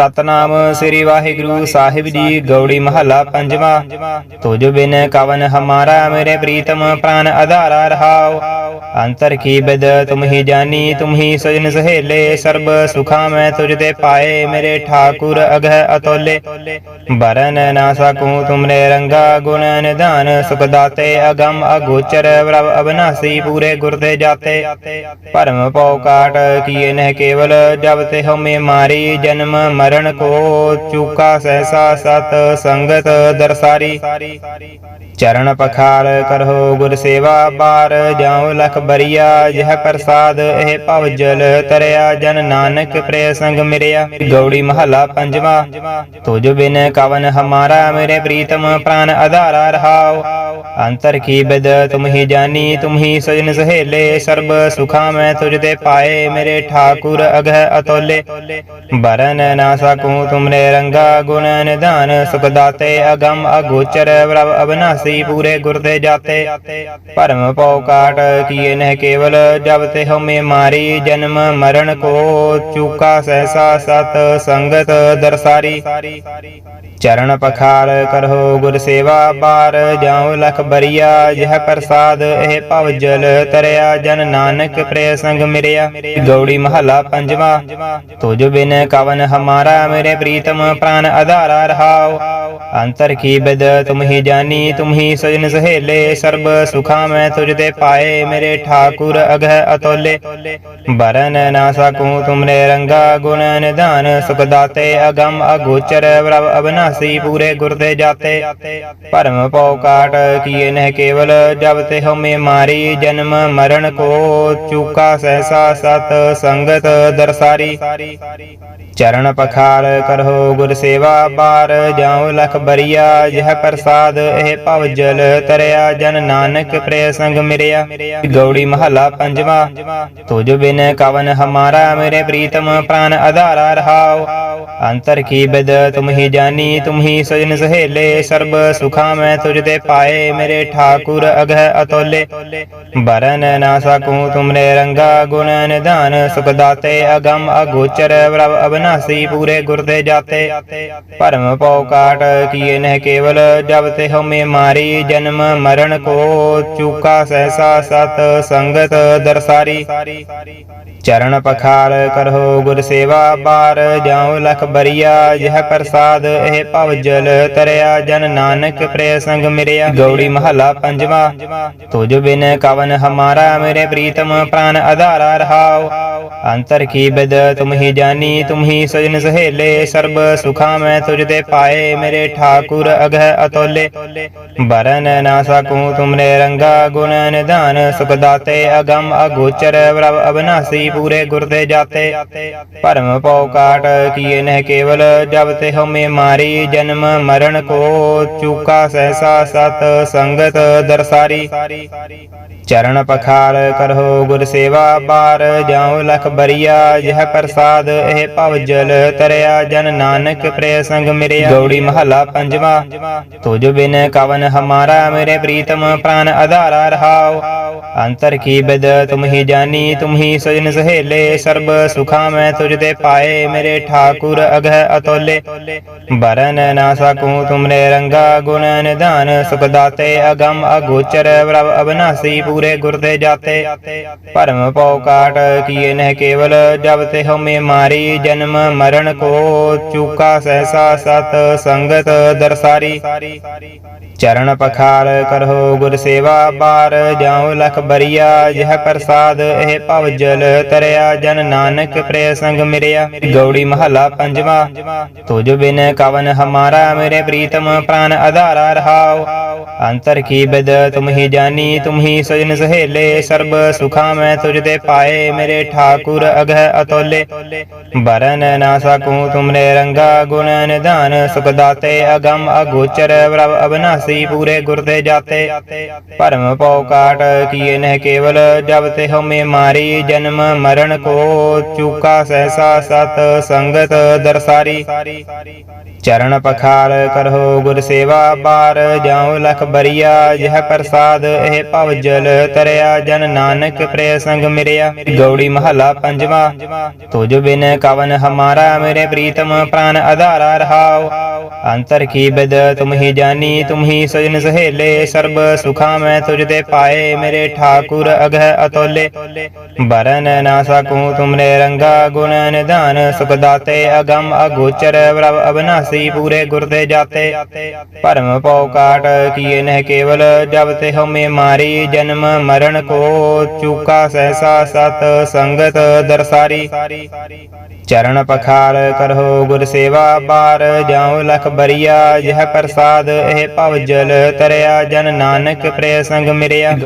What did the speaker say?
ਸਤਨਾਮ ਸ੍ਰੀ ਵਾਹਿਗੁਰੂ ਸਾਹਿਬ ਜੀ, ਗੌੜੀ ਮਹੱਲਾ ਪੰਜਵਾ। ਤੁਜ ਬਿਨ ਕਵਨ ਹਮਾਰਾ ਮੇਰੇ ਪ੍ਰੀਤਮ ਪ੍ਰਾਨ ਆਧਾਰਾ ਰਹਾਉ ਅੰਤਰ ਕੀ ਬਦ, ਤੁਮ ਹੀ ਜਾਨੀ, ਤੁਮ ਹੀ ਸਜਨ ਸਹੇਲੇ, ਸਰਬ ਸੁਖਾ ਮੈਂ ਤੁਝ ਤੇ ਪਾਏ ਮੇਰੇ ਠਾਕੁਰ ਅਗਹ ਅਤੋਲੇ। ਬਰਨ ਨਾ ਸਕੂੰ ਤੁਮਰੇ ਰੰਗਾ ਗੁਣ ਨਿਧਾਨ, ਸੁਖ ਦਾਤੇ ਅਗਮ ਅਗੋਚਰ ਪ੍ਰਭ ਅਬਨਾਸੀ ਪੂਰੇ ਗੁਰ ਤੇ ਜਾਤੇ। ਭਰਮ ਪਉ ਕਾਟ ਕੀਏ ਨਹਿ ਕੇਵਲ, ਜਬ ਤੇ ਹਉਮੈ ਮਾਰੀ, ਜਨਮ ਮਰਨ ਕੋ ਚੂਕਾ ਸਹਿਸਾ ਸਤ ਸੰਗਤ ਦਰਸਾਰੀ। ਚਰਨ ਪਖਾਰ ਕਰੋ ਗੁਰ ਸੇਵਾ, ਬਾਰ ਜਾਉ ਲਖ ਬਰੀਆ, ਜਹ ਪ੍ਰਸਾਦ, ਇਹ ਭਵ ਜਲ ਤਰਿਆ, ਜਨ ਨਾਨਕ ਪ੍ਰੇ ਸੰਗ ਮਿਰਿਆ। ਗੌੜੀ ਮਹੱਲਾ ਪੰਜਵਾ, ਤੁਜ ਬਿਨ ਕਵਨ ਹਮਾਰਾ, ਮੇਰੇ ਪ੍ਰੀਤਮ ਪ੍ਰਾਨ ਆਧਾਰਾ ਰਹਾਉ। ਅੰਤਰ ਕੀ ਬਦ, ਤੁਮ ਹੀ ਜਾਨੀ, ਤੁਮ ਹੀ ਸਜਨ ਸਹੇਲੇ, ਸਰਬ ਸੁਖਾ ਮੈਂ ਤੁਝ ਤੇ ਪਾਏ ਮੇਰੇ ਠਾਕੁਰ ਅਗਹ ਅਤੋਲੇ। ਬਰਨ ਨਾ ਸਕੂੰ ਤੁਮਰੇ ਰੰਗਾ ਗੁਣ ਨਿਧਾਨ, ਸੁਖ ਦਾਤੇ ਅਗਮ ਅਗੋਚਰ ਪ੍ਰਭ ਅਬਨਾਸੀ ਪੂਰੇ ਗੁਰ ਤੇ ਜਾਤੇ। ਭਰਮ ਪਉ ਕਾਟ ਕੀਏ ਨਹਿ ਕੇਵਲ, ਜਬ ਤੇ ਹਉਮੈ ਮਾਰੀ, ਜਨਮ ਮਰਨ ਕੋ ਚੂਕਾ ਸਹਿਸਾ ਸਤ ਸੰਗਤ ਦਰਸਾਰੀ। ਚਰਨ ਪਖਾਰ ਕਰੋ ਗੁਰ ਸੇਵਾ, ਬਾਰ ਜਾਉ ਲਖ ਬਰੀਆ, ਜਹ ਪ੍ਰਸਾਦ, ਇਹ ਭਵ ਜਲ ਤਰਿਆ, ਜਨ ਨਾਨਕ ਪ੍ਰੇ ਸੰਗ ਮਿਰਿਆ। ਗੌੜੀ ਮਹੱਲਾ ਪੰਜਵਾ ਤੁਝ ਬਿਨ ਕਵਨ ਹਮਾਰਾ, ਮੇਰੇ ਪ੍ਰੀਤਮ ਪ੍ਰਾਨ ਆਧਾਰਾ ਰਹਾਉ। ਅੰਤਰ ਕੀ ਬਿਦ, ਤੁਮ ਹੀ ਜਾਨੀ, ਤੁਮ ਹੀ ਸਜਨ ਸਹੇਲੇ, ਸਰਬ ਸੁਖਾ ਮੈਂ ਤੁਝ ਤੇ ਪਾਏ, ਮੇਰੇ ਠਾਕੁਰ ਅਗਹ ਅਤੋਲੇ। ਬਰਨ ਨਾ ਸਕੂ ਤੁਮਰੇ ਰੰਗਾ, ਗੁਣ ਨਿਧਾਨ, ਸੁਖ ਦਾਤੇ, ਅਗਮ ਅਗੋਚਰ, ਪ੍ਰਭ ਅਬਨਾਸੀ, ਪੂਰੇ ਗੁਰ ਤੇ ਜਾਤੇ। ਭਰਮ ਪਉ ਕਾਟ ਕੀਏ ਨਹਿ ਕੇਵਲ ਜਬ ਤੇ ਹਉਮੈ ਮਾਰੀ, ਜਨਮ ਮਰਨ ਕੋ ਚੂਕਾ ਸਹਿਸਾ ਸਤ ਸੰਗਤ ਦਰਸਾਰੀ। ਚਰਨ ਪਖਾਰ ਕਰਹੁ ਗੁਰ ਸੇਵਾ ਬਾਰ ਜਾਉ ਲਖ ਬਰੀਆ, ਜਹ ਪ੍ਰਸਾਦ, ਇਹ ਭਵ ਜਲ ਤਰਿਆ, ਜਨ ਨਾਨਕ ਪ੍ਰੇ ਸੰਗ ਮਿਰਿਆ। ਗੌੜੀ ਮਹੱਲਾ ਪੰਜਵਾ, ਤੁਜ ਬਿਨ ਕਵਨ ਹਮਾਰਾ, ਮੇਰੇ ਪ੍ਰੀਤਮ ਪ੍ਰਾਨ ਆਧਾਰਾ ਰਹਾਉ। ਅੰਤਰ ਕੀ ਬਿਦ ਤੁਮ ਹੀ ਜਾਨੀ, ਤੁਮ ਹੀ ਸਜਨ ਸਹੇਲੇ, ਸਰਬ ਸੁਖਾ ਮੈਂ ਤੁਝ ਤੇ ਪਾਏ ਮੇਰੇ ਠਾਕੁਰ ਅਗਹ ਅਤੋਲੇ। ਬਰਨ ਨਾ ਸਕੂੰ ਤੁਮਰੇ ਰੰਗਾ ਗੁਣ ਨਿਧਾਨ, ਸੁਖ ਦਾਤੇ ਅਗਮ ਅਗੋਚਰ ਪ੍ਰਭ ਅਬਨਾਸੀ ਪੂਰੇ ਗੁਰ ਤੇ ਜਾਤੇ। ਭਰਮ ਪਉ ਕਾਟ ਕੀਏ ਨਹਿ ਕੇਵਲ, ਜਬ ਤੇ ਹਉਮੈ ਮਾਰੀ, ਜਨਮ ਮਰਨ ਕੋ ਚੂਕਾ ਸਹਿਸਾ ਸਤ ਸੰਗਤ ਦਰਸਾਰੀ। ਚਰਨ ਪਖਾਰ ਕਰੋ ਗੁਰ ਸੇਵਾ, ਬਾਰ ਜਾਉ ਲਖ ਬਰੀਆ, ਜਹ ਪ੍ਰਸਾਦ, ਇਹ ਭਵ ਜਲ ਤਰਿਆ, ਜਨ ਨਾਨਕ ਪ੍ਰੇ ਸੰਗ ਮਿਰਿਆ। ਗੌੜੀ ਮਹੱਲਾ ਪੰਜਵਾ, ਤੁਜ ਬਿਨ ਕਵਨ ਹਮਾਰਾ, ਮੇਰੇ ਪ੍ਰੀਤਮ ਪ੍ਰਾਨ ਆਧਾਰਾ ਰਹਾਉ। ਅੰਤਰ ਕੀ ਬਦ ਤੁਮ ਹੀ ਜਾਨੀ, ਤੁਮ ਹੀ ਸਜਨ ਸਹੇਲੇ, ਸਰਬ ਸੁਖਾ ਮੈਂ ਤੁਝ ਤੇ ਪਾਏ ਮੇਰੇ ਠਾਕੁਰ ਅਗਹ ਅਤੋਲੇ। ਬਰਨ ਨਾ ਸਕੂੰ ਤੁਮਰੇ ਰੰਗਾ ਗੁਣ ਨਿਧਾਨ, ਸੁਖ ਦਾਤੇ ਅਗਮ ਅਗੋਚਰ ਪ੍ਰਭ ਅਬਨਾਸੀ, ਪੂਰੇ ਗੁਰ ਤੇ ਜਾਤੇ। ਭਰਮ ਪਉ ਕਾਟ ਕੀਏ ਨਹਿ ਕੇਵਲ, ਜਬ ਤੇ ਹਉਮੈ ਮਾਰੀ, ਜਨਮ ਮਰਨ ਕੋ ਚੂਕਾ ਸਹਿਸਾ ਸਤ ਸੰਗਤ ਦਰਸਾਰੀ। ਚਰਨ ਪਖਾਰ ਕਰੋ ਗੁਰ ਸੇਵਾ, ਬਾਰ ਜਾਉ ਲਖ ਬਰੀਆ, ਜਹ ਪ੍ਰਸਾਦ, ਇਹ ਭਵ ਜਲ ਤਰਿਆ, ਜਨ ਨਾਨਕ ਪ੍ਰੇ ਸੰਗ ਮੇਰੇ ਗੌੜੀ ਮਹੱਲਾ ਪੰਜਵਾ ਤੁਝ ਬਿਨ ਕਵਨ ਹਮਾਰਾ, ਮੇਰੇ ਪ੍ਰੀਤਮ ਪ੍ਰਾਨ ਆਧਾਰਾ ਰਹਾਉ। ਅੰਤਰ ਕੀ ਬਿਦ, ਤੁਮ ਹੀ ਜਾਨੀ, ਤੁਮ ਹੀ ਸਜਨ ਸਹੇਲੇ, ਸਰਬ ਸੁਖਾ ਮੈਂ ਤੁਝ ਤੇ ਪਾਏ, ਮੇਰੇ ਠਾਕੁਰ ਅਗਹ ਅਤੋਲੇ। ਬਰਨ ਨਾ ਸਕੂ ਤੁਮਰੇ ਰੰਗਾ, ਗੁਣ ਨਿਧਾਨ, ਸੁਖ ਦਾਤੇ, ਅਗਮ ਅਗੋਚਰ, ਪ੍ਰਭ ਅਬਨਾਸੀ, ਪੂਰੇ ਗੁਰ ਤੇ ਜਾਤੇ। ਭਰਮ ਪਉ ਕਾਟ, ਕੀਏ ਨਹਿ ਕੇਵਲ ਜਬ ਤੇ ਹਉਮੈ ਮਾਰੀ ਜਨਮ ਮਰਨ ਕੋ ਚੂਕਾ ਸਹਿਸਾ ਸਤ ਸੰਗਤ ਦਰਸਾਰੀ। ਚਰਨ ਪਖਾਰ ਕਰੋ ਗੁਰ ਸੇਵਾ ਬਾਰ, ਜਾਉ ਲਖ ਬਰੀਆ, ਜਹ ਪ੍ਰਸਾਦ, ਇਹ ਭਵ ਜਲ ਤਰਿਆ, ਜਨ ਨਾਨਕ ਪ੍ਰੇ ਸੰਗ ਮਿਰਿਆ। ਗੌੜੀ ਮਹੱਲਾ ਪੰਜਵਾ, ਤੁਜ ਬਿਨ ਕਵਨ ਹਮਾਰਾ, ਮੇਰੇ ਪ੍ਰੀਤਮ ਪ੍ਰਾਨ ਆਧਾਰਾ ਰਹਾਉ। ਅੰਤਰ ਕੀ ਬਿਦ ਤੁਮ ਹੀ ਜਾਨੀ, ਤੁਮ ਹੀ ਸਜਨ ਸਹੇਲੇ, ਸਰਬ ਸੁਖਾ ਮੈਂ ਤੁਝ ਤੇ ਪਾਏ ਮੇਰੇ ਠਾਕੁਰ ਅਗਹ ਅਤੋਲੇ। ਬਰਨ ਨਾ ਸਕੂੰ ਤੁਮਰੇ ਰੰਗਾ, ਗੁਣ ਨਿਧਾਨ, ਸੁਖ ਦਾਤੇ ਅਗਮ ਅਗੋਚਰ, ਪ੍ਰਭ ਅਬਨਾਸੀ ਪੂਰੇ ਗੁਰ ਤੇ ਜਾਤੇ। ਭਰਮ ਪਉ ਕਾਟ ਕੀਏ ਨਹਿ ਕੇਵਲ, ਜਬ ਤੇ ਹਉਮੈ ਮਾਰੀ, ਜਨਮ ਮਰਨ ਕੋ ਚੂਕਾ ਸਹਿਸਾ ਸਤ ਸੰਗਤ ਦਰਸਾਰੀ। ਚਰਨ ਪਖਾਰ ਕਰੋ ਗੁਰ ਸੇਵਾ, ਬਾਰ ਜਾਉ ਲਖ ਬਰੀਆ, ਜਿਹ ਪ੍ਰਸਾਦ, ਇਹ ਭਵ ਜਲ ਤਰਿਆ, ਜਨ ਨਾਨਕ ਪ੍ਰਿਯ ਸੰਗ ਮਿਰਿਆ। ਗੌੜੀ ਮਹੱਲਾ ਪੰਜਵਾ ਤੁਜ ਬਿਨ ਕਵਨ ਹਮਾਰਾ, ਮੇਰੇ ਪ੍ਰੀਤਮ ਪ੍ਰਾਨ ਆਧਾਰਾ ਰਹਾਉ। ਅੰਤਰ ਕੀ ਬਦ, ਤੁਮ ਹੀ ਜਾਨੀ, ਤੁਮ ਹੀ ਸਜਨ ਸਹੇਲੇ, ਸਰਬ ਸੁਖਾ ਮੈਂ ਤੁਜ ਤੇ ਪਾਏ, ਮੇਰੇ ਠਾਕੁਰ ਅਗਹ ਅਤੋਲੇ। ਬਰਨ ਨਾ ਸਕੂ ਤੁਮਰੇ ਰੰਗਾ ਗੁਣ ਨਿਧਾਨ, ਸੁਖ ਦਾਤੇ ਅਗਮ ਅਗੋਚਰ ਪ੍ਰਭ ਅਬਨਾਸੀ, ਪੂਰੇ ਗੁਰ ਤੇ ਜਾਤੇ। ਭਰਮ ਪਉ ਕਾਟ ਕੀਏ ਨਹਿ ਕੇਵਲ, ਜਬ ਤੇ ਹਉਮੈ ਮਾਰੀ ਜਨਮ ਮਰਨ ਕੋ, ਚੂਕਾ ਸਹਿਸਾ ਸਤ ਸੰਗਤ ਦਰਸਾਰੀ। ਚਰਨ ਪਖਾਰ ਕਰੋ ਗੁਰ ਸੇਵਾ ਬਾਰ ਜਾਉ ਲਖ ਬਰੀਆ, ਜਿਹ ਪ੍ਰਸਾਦ, ਇਹ ਭਵ ਜਲ ਤਰਿਆ, ਜਨ ਨਾਨਕ ਪ੍ਰੇ ਸੰਗ ਮਿਰਿਆ।